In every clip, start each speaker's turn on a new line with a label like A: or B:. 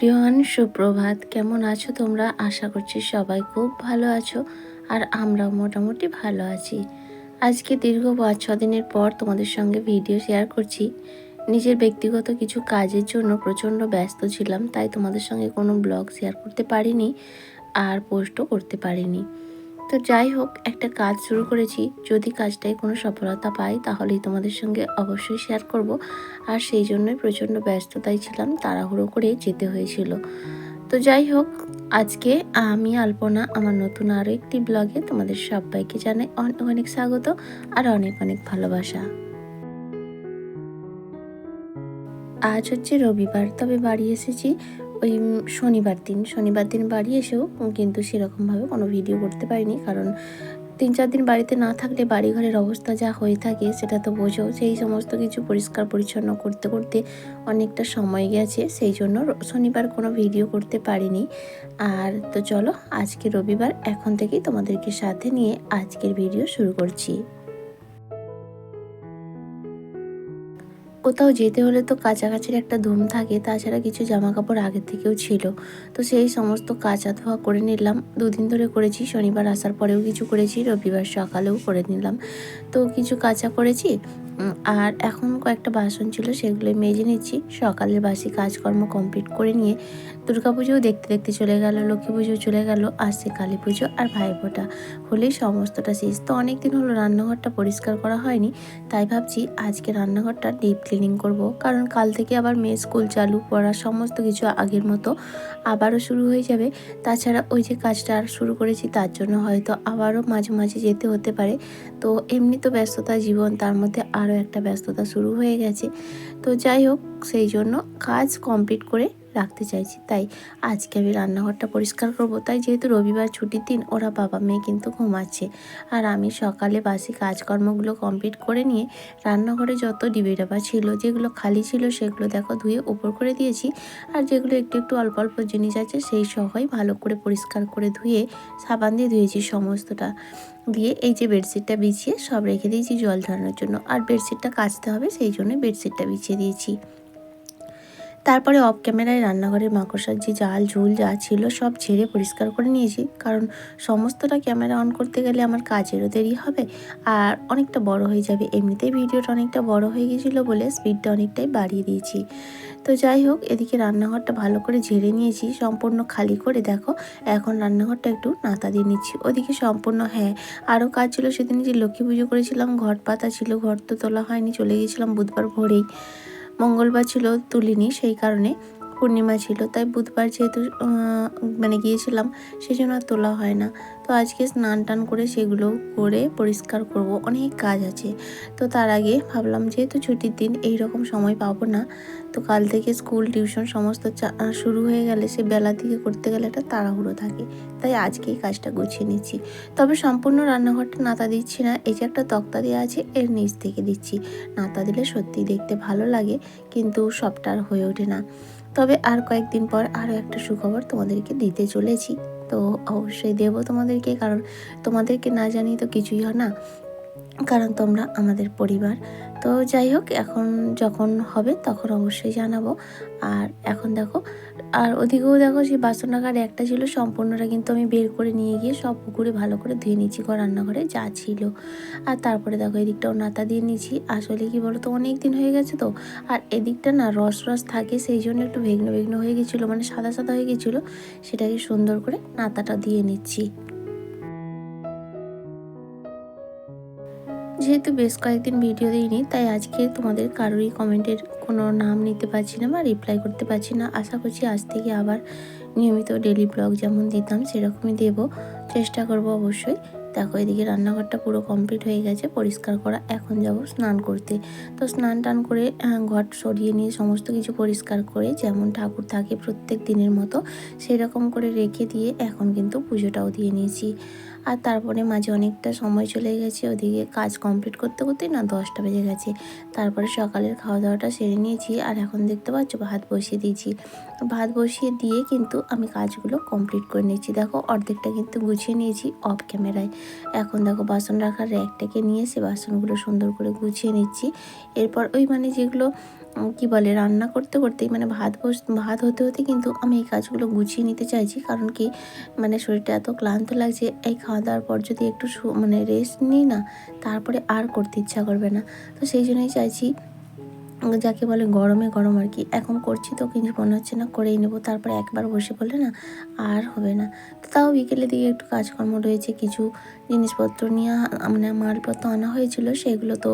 A: Everyone, সুপ্রভাত। কেমন আছো তোমরা? আশা করছি সবাই খুব ভালো আছো আর আমরাও মোটামুটি ভালো আছি। আজকে দীর্ঘ পাঁচ, ছ দিনের পর তোমাদের সঙ্গে ভিডিও শেয়ার করছি। নিজের ব্যক্তিগত কিছু কাজের জন্য প্রচণ্ড ব্যস্ত ছিলাম, তাই তোমাদের সঙ্গে কোনো ব্লগ শেয়ার করতে পারিনি আর পোস্টও করতে পারিনি। তো যাই হোক, একটা কাজ শুরু করেছি। যদি কাজটায় কোনো সফলতা পাই, তাহলেই তোমাদের সঙ্গে অবশ্যই শেয়ার করব। আর সেই জন্যই প্রচণ্ড ব্যস্ততায় ছিলাম, তাড়াহুড়ো করে যেতে হয়েছিল। তো যাই হোক, আজকে আমি, আলপনা, আমার নতুন আরও একটি ব্লগে তোমাদের সবাইকে জানাই অনেক অনেক স্বাগত আর অনেক অনেক ভালোবাসা। আজ হচ্ছে রবিবার, তবে বাড়ি এসেছি ওই শনিবার দিন শনিবার দিন বাড়ি এসেও কিন্তু সেরকমভাবে কোনো ভিডিও করতে পারিনি। কারণ তিন চার দিন বাড়িতে না থাকলে বাড়িঘরের অবস্থা যা হয়ে থাকে সেটা তো বোঝো। সেই সমস্ত কিছু পরিষ্কার পরিচ্ছন্ন করতে করতে অনেকটা সময় গেছে। সেই জন্য শনিবার কোনো ভিডিও করতে পারিনি। আর তো চলো, আজকে রবিবার, এখন থেকেই তোমাদেরকে সাথে নিয়ে আজকের ভিডিও শুরু করছি। কোথাও যেতে হলে তো কাছাকাছির একটা ধুম থাকে, তাছাড়া কিছু জামা কাপড় আগের থেকেও ছিল। তো সেই সমস্ত কাঁচা ধোয়া করে নিলাম। দুদিন ধরে করেছি, শনিবার আসার পরেও কিছু করেছি, রবিবার সকালেও করে নিলাম। তো কিছু কাঁচা করেছি আর এখন কয়েকটা বাসন ছিল সেগুলো মেজে নিচ্ছি। সকালের বাসি কাজকর্ম কমপ্লিট করে নিয়ে দুর্গাপুজোও দেখতে দেখতে চলে গেল লক্ষ্মী পুজো চলে গেল, আসছে কালী পুজো আর ভাইফোঁটা। হলেই সমস্তটা শেষ। তো অনেক দিন হলো রান্নাঘরটা পরিষ্কার করা হয়নি, তাই ভাবছি আজকে রান্নাঘরটা ডিপ ক্লিনিং করব। কারণ কাল থেকে আবার মেয়ে স্কুল চালু করা সমস্ত কিছু আগের মতো আবারও শুরু হয়ে যাবে। তাছাড়া ওই যে কাজটা আর শুরু করেছি তার জন্য হয়তো আবারও মাঝে মাঝে যেতে হতে পারে। তো এমনি তো ব্যস্ততা জীবন, তার মধ্যে আরও একটা ব্যস্ততা শুরু হয়ে গেছে। তো যাই হোক, সেই জন্য কাজ কমপ্লিট করে রাখতে চাইছি। তাই আজকে আমি রান্নাঘরটা পরিষ্কার করব। তাই যেহেতু রবিবার ছুটির দিন, ওরা বাবা মেয়ে কিন্তু ঘুমাচ্ছে। আর আমি সকালে বাসি কাজকর্মগুলো কমপ্লিট করে নিয়ে রান্নাঘরে যত ডিবে ডাবা ছিল, যেগুলো খালি ছিল সেগুলো দেখো ধুয়ে উপর করে দিয়েছি। আর যেগুলো একটু একটু অল্প অল্প জিনিস আছে, সেই সহই ভালো করে পরিষ্কার করে ধুয়ে সাবান দিয়ে ধুয়েছি সমস্তটা। দিয়ে এই যে বেডশিটটা বিছিয়ে সব রেখে দিয়েছি জল ঝরানোর জন্য। আর বেডশিটটা কাচতে হবে, সেই জন্য বেডশিটটা বিছিয়ে দিয়েছি। তারপরে অফ ক্যামেরায় রান্নাঘরের মাকড়সার যে জাল, ঝুল যা ছিল সব ঝেড়ে পরিষ্কার করে নিয়েছি। কারণ সমস্তটা ক্যামেরা অন করতে গেলে আমার কাজেরও দেরি হবে আর অনেকটা বড় হয়ে যাবে। এমনিতেই ভিডিওটা অনেকটা বড় হয়ে গেছিল বলে স্পিডটা অনেকটাই বাড়িয়ে দিয়েছি। তো যাই হোক, এদিকে রান্নাঘরটা ভালো করে ঝেড়ে নিয়েছি। সম্পূর্ণ খালি করে দেখো, এখন রান্নাঘরটা একটু নাতা দিয়ে নিচ্ছি। ওদিকে সম্পূর্ণ হ্যাঁ আরও কাজ ছিল সেদিন যে লক্ষ্মী পুজো করেছিলাম ঘট পাতা ছিল, ঘর তো তোলা হয়নি, চলে গেছিলাম বুধবার ভোরেই। মঙ্গলবার ছিল তুলিনি সেই কারণে পূর্ণিমা ছিল, তাই বুধবার যেহেতু মানে গিয়েছিলাম সেই জন্য আর তোলা হয় না। তো আজকে স্নান টান করে সেগুলো করে পরিষ্কার করব, অনেক কাজ আছে। তো তার আগে ভাবলাম যেহেতু ছুটির দিন এই রকম সময় পাবো না, তো কাল থেকে স্কুল, টিউশন সমস্ত শুরু হয়ে গেলে সে বেলা দিকে করতে গেলে একটা তাড়াহুড়ো থাকে, তাই আজকেই কাজটা গুছিয়ে নিচ্ছি। তবে সম্পূর্ণ রান্নাঘরটা নাতা দিচ্ছি না, এই যে একটা তক্তা দেওয়া আছে এর নিচ থেকে দিচ্ছি। নাতা দিলে সত্যি দেখতে ভালো লাগে, কিন্তু সবটা আর হয়ে ওঠে না। তবে আর কয়েকদিন পর আরও একটা সুখবর তোমাদেরকে দিতে চলেছি। তো অবশ্যই দেবো তোমাদেরকে, কারণ তোমাদেরকে না জানি তো কিছুই হয় না। কারণ তোমরা আমাদের পরিবার। তো যাই হোক, এখন যখন হবে তখন অবশ্যই জানাব। আর এখন দেখো, আর ওদিকেও দেখো সেই বাসনাঘাট একটা ছিল, সম্পূর্ণটা কিন্তু আমি বের করে নিয়ে গিয়ে সব পুকুরে ভালো করে ধুয়ে নিয়েছি ঘর রান্নাঘরে, যা ছিল। আর তারপরে দেখো এদিকটাও নাতা দিয়ে নিচ্ছি আসলে কি বলো তো অনেক দিন হয়ে গেছে তো। আর এদিকটা না রস রস থাকে, সেই জন্য একটু ভেগ্ন ভেগ্ন হয়ে গেছিল মানে সাদা সাদা হয়ে গেছিল। সেটাকে সুন্দর করে নাতাটা দিয়ে নিচ্ছি। যেহেতু বেশ কয়েকদিন ভিডিও দিইনি, তাই আজকে তোমাদের কারোরই কমেন্টের কোনো নাম নিতে পারছি না বা রিপ্লাই করতে পারছি না। আশা করছি আজ থেকে আবার নিয়মিত ডেলি ব্লগ যেমন দিতাম, সেরকমই দেব। চেষ্টা করব অবশ্যই। দেখো, এদিকে রান্নাঘরটা পুরো কমপ্লিট হয়ে গেছে, পরিষ্কার করা। এখন যাব স্নান করতে। তো স্নান টান করে ঘর সরিয়ে নিয়ে সমস্ত কিছু পরিষ্কার করে, যেমন ঠাকুর থাকে প্রত্যেক দিনের মতো সেই রকম করে রেখে দিয়ে এখন কিন্তু পুজোটাও দিয়ে নিয়েছি। আর তারপরে মাঝে অনেকটা সময় চলে গেছে, ওদিকে কাজ কমপ্লিট করতে করতে না দশটা বেজে গেছে। তারপরে সকালের খাওয়া দাওয়াটা সেরে নিয়েছি, আর এখন দেখতে পাচ্ছ, ভাত বসিয়ে দিয়েছি। ভাত বসিয়ে দিয়ে কিন্তু আমি কাজগুলো কমপ্লিট করে নিয়েছি। দেখো, অর্ধেকটা কিন্তু গুছিয়ে নিয়েছি অফ ক্যামেরায় এখন দেখো, বাসন রাখার র্যাকটাকে নিয়ে সে বাসনগুলো সুন্দর করে গুছিয়ে নিচ্ছি। এরপর ওই মানে যেগুলো কি বলে, রান্না করতে করতেই মানে ভাত বস, ভাত হতে হতে কিন্তু আমি এই কাজগুলো গুছিয়ে নিতে চাইছি। কারণ কি মানে শরীরটা এত ক্লান্ত লাগছে, এই খাওয়া দাওয়ার পর যদি একটু মানে রেস্ট নিই না, তারপরে আর করতে ইচ্ছা করবে না। তো সেই জন্যই চাইছি যাকে বলে গরমে গরম আর কি। এখন করছি তো, কিন্তু মনে হচ্ছে না, করেই নেব। তারপরে একবার বসে পড়লে না, আর হবে না। তো তাও বিকেলের দিকে একটু কাজকর্ম রয়েছে, কিছু জিনিসপত্র নিয়ে মানে মালপত্র আনা হয়েছিল, সেগুলো তো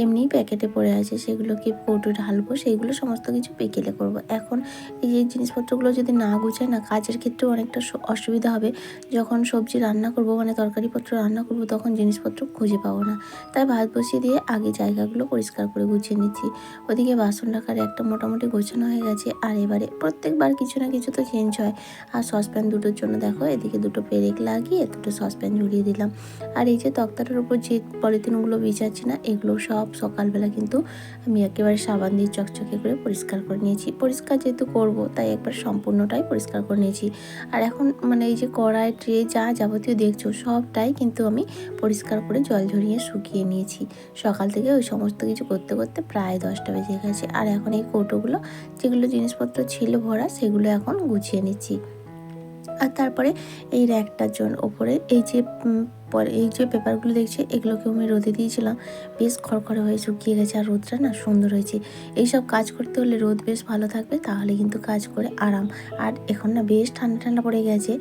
A: এমনিই প্যাকেটে পড়ে আছে। সেগুলোকে কৌটো ঢালবো? সেইগুলো সমস্ত কিছু বিকেলে করব। এখন এই যে জিনিসপত্রগুলো যদি না গুছায় না কাজের ক্ষেত্রেও অনেকটা অসুবিধা হবে। যখন সবজি রান্না করব মানে তরকারিপত্র রান্না করব, তখন জিনিসপত্র খুঁজে পাবো না। তাই ভাত বসিয়ে দিয়ে আগে জায়গাগুলো পরিষ্কার করে গুছিয়ে নিচ্ছি। ওদিকে বাসন রাখার একটা মোটামুটি গোছানো হয়ে গেছে। আর এবারে প্রত্যেকবার কিছু না কিছু তো চেঞ্জ হয়। আর সসপ্যান দুটোর জন্য দেখো, এদিকে দুটো পেরেক লাগিয়ে, দুটো সসপ্যান ঝুলিয়ে দিলাম। আর এই যে তক্তাটার উপর যে পলিথিনগুলো বিছাচ্ছি না, এগুলো সব সকালবেলা কিন্তু আমি একেবারে সাবান দিয়ে চকচকে করে পরিষ্কার করে নিয়েছি। পরিষ্কার যেহেতু করব, তাই একবার সম্পূর্ণটাই পরিষ্কার করে নিয়েছি। আর এখন মানে এই যে কড়াই, ট্রে, যা যাবতীয় দেখছ, সবটাই কিন্তু আমি পরিষ্কার করে জল ঝরিয়ে শুকিয়ে নিয়েছি। সকাল থেকে ওই সমস্ত কিছু করতে করতে প্রায় দশটা বেজে গেছে। আর এখন এই কৌটোগুলো, যেগুলো জিনিসপত্র ছিল ভরা, সেগুলো এখন গুছিয়ে নিচ্ছি। আর তারপরে এই র্যাকটার জন্য, ওপরে এই যে পরে এই যে পেপারগুলো দেখছি এগুলোকে আমি রোদে দিয়েছিলাম। বেশ খড়খড়ে হয়ে শুকিয়ে গেছে আর রোদটা না সুন্দর হয়েছে। এইসব কাজ করতে হলে রোদ বেশ ভালো থাকবে, তাহলে কিন্তু কাজ করে আরাম। আর এখন না বেশ ঠান্ডা ঠান্ডা পড়ে গেছে।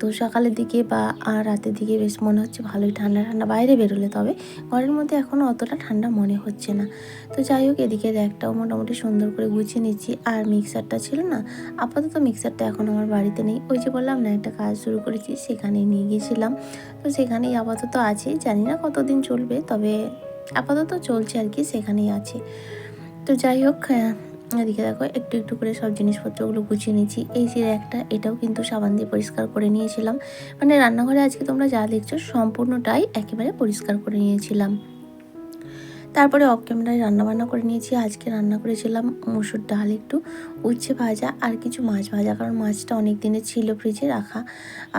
A: তো সকালের দিকে বা আর রাতের দিকে বেশ মনে হচ্ছে ভালোই ঠান্ডা ঠান্ডা বাইরে বেরোলে, তবে ঘরের মধ্যে এখনও অতটা ঠান্ডা মনে হচ্ছে না। তো যাই হোক, এদিকে র্যাকটাও মোটামুটি সুন্দর করে গুছিয়ে নিচ্ছি। আর মিক্সারটা ছিল না, আপাতত মিক্সারটা এখন আমার বাড়িতে নেই। ওই যে বললাম না, একটা কাজ শুরু করেছি, সেখানেই নিয়ে গিয়েছিলাম। তো সেখানেই আপাতত আছে। জানি না কতদিন চলবে, তবে আপাতত চলছে আর কি, সেখানেই আছে। তো যাই হোক এদিকে দেখো, একটু একটু করে সব জিনিসপত্রগুলো গুছিয়ে নিচ্ছি। এই যে একটা, এটাও কিন্তু সাবান দিয়ে পরিষ্কার করে নিয়েছিলাম। মানে রান্নাঘরে আজকে তোমরা যা দেখছ সম্পূর্ণটাই একেবারে পরিষ্কার করে নিয়েছিলাম। তারপরে অফ ক্যামেরায় রান্নাবান্না করে নিয়েছি। আজকে রান্না করেছিলাম মুসুর ডাল একটু, উচ্ছে ভাজা আর কিছু মাছ ভাজা। কারণ মাছটা অনেক দিনের ছিল ফ্রিজে রাখা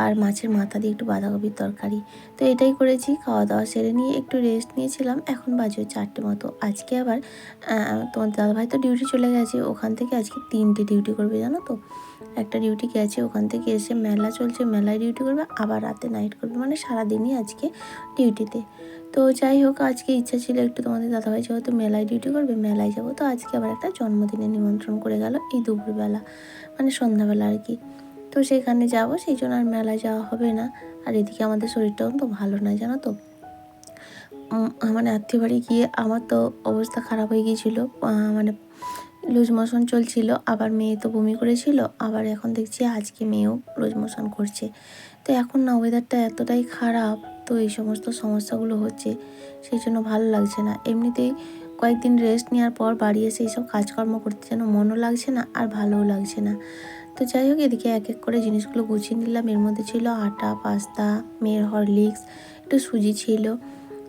A: আর মাছের মাথা দিয়ে একটু বাঁধাকপির তরকারি। তো এটাই করেছি খাওয়া দাওয়া সেরে নিয়ে একটু রেস্ট নিয়েছিলাম। এখন বাজে চারটে মতো। আজকে আবার তোমার দাদাভাই তো ডিউটি চলে গেছে। ওখান থেকে আজকে তিনটে ডিউটি করবে, জানো তো? একটা ডিউটি গেছে, ওখান থেকে এসে মেলা চলছে, মেলায় ডিউটি করবে, আবার রাতে নাইট করবে। মানে সারাদিনই আজকে ডিউটিতে তো যাই হোক, আজকে ইচ্ছা ছিল একটু তোমাদের দাদাভাই যেহেতু মেলায় ডিউটি করবে, মেলায় যাব। তো আজকে আবার একটা জন্মদিনে নিমন্ত্রণ করে গেল এই দুপুরবেলা মানে সন্ধ্যাবেলা আর কি। তো সেখানে যাব, সেই জন্য আর মেলায় যাওয়া হবে না। আর এদিকে আমাদের শরীরটাও তো ভালো নয়, জানো তো। মানে আত্মীয় বাড়ি গিয়ে আমার তো অবস্থা খারাপ হয়ে গিয়েছিল। মানে লুজ মোশন চলছিল, আবার মেয়ে তো বমি করেছিল, আবার এখন দেখছি আজকে মেয়েও লুজ মোশন করছে। তো এখন না ওয়েদারটা এতটাই খারাপ তো এই সমস্ত সমস্যাগুলো হচ্ছে, সেই জন্য ভালো লাগছে না। এমনিতেই কয়েকদিন রেস্ট নেওয়ার পর বাড়ি এসে এইসব কাজকর্ম করতে যেন মনও লাগছে না আর ভালোও লাগছে না। তো যাই হোক, এদিকে এক এক করে জিনিসগুলো গুছিয়ে নিলাম। এর মধ্যে ছিল আটা, পাস্তা, মেয়ের হরলিক্স, একটু সুজি ছিল।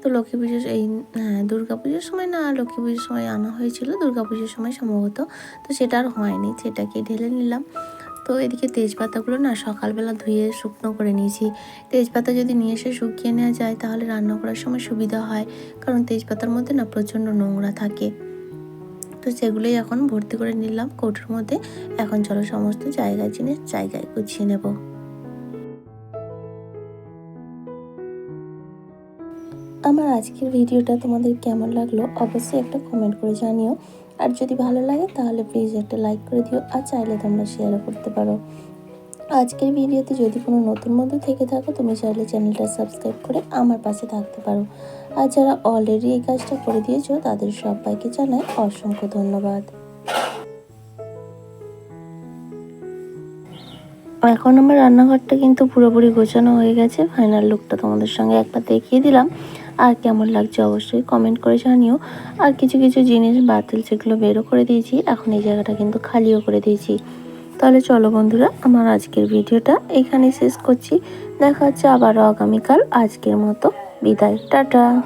A: তো লক্ষ্মী পুজোর এই হ্যাঁ দুর্গা পুজোর সময় না, লক্ষ্মী পুজোর সময় আনা হয়েছিল। দুর্গা পুজোর সময় সম্ভবত। তো সেটা আর হয়নি, সেটাকে ঢেলে নিলাম। তো এদিকে তেজপাতাগুলো না সকালবেলা ধুয়ে শুকনো করে নিয়েছি। তেজপাতা যদি নিয়ে এসে শুকিয়ে নেওয়া যায়, তাহলে রান্না করার সময় সুবিধা হয়, কারণ তেজপাতার মধ্যে না প্রচণ্ড নোংরা থাকে। তো সেগুলোই এখন ভর্তি করে নিলাম, কৌটোর মধ্যে। এখন চলো সমস্ত জায়গায় জিনিস জায়গায় গুছিয়ে নেব। আমার আজকের ভিডিওটা তোমাদের কেমন লাগল অবশ্যই একটা কমেন্ট করে জানিও। আর যদি ভালো লাগে, তাহলে প্লিজ একটা লাইক করে দিও আর চাইলে তোমরা শেয়ারও করতে পারো। আজকের ভিডিওতে যদি কোনো নতুন বন্ধু থেকে থাকো, তুমি চাইলে চ্যানেলটা সাবস্ক্রাইব করে আমার পাশে থাকতে পারো। আর যারা অলরেডি এই কাজটা করে দিয়েছ, তাদের সবাইকে জানাই অসংখ্য ধন্যবাদ। এখন আমার রান্নাঘরটা কিন্তু পুরোপুরি গোছানো হয়ে গেছে। ফাইনাল লুকটা তোমাদের সঙ্গে একটা দেখিয়ে দিলাম। আর কেমন লাগছে অবশ্যই কমেন্ট করে জানিও। আর কিছু কিছু জিনিস বাতিল সেগুলো বেরো করে দিয়েছি, এখন এই জায়গাটা কিন্তু খালিও করে দিয়েছি। তাহলে চলো বন্ধুরা, আমার আজকের ভিডিওটা এখানে শেষ করছি। দেখা হচ্ছে আবারও আগামীকাল। আজকের মতো বিদায়। টাটা।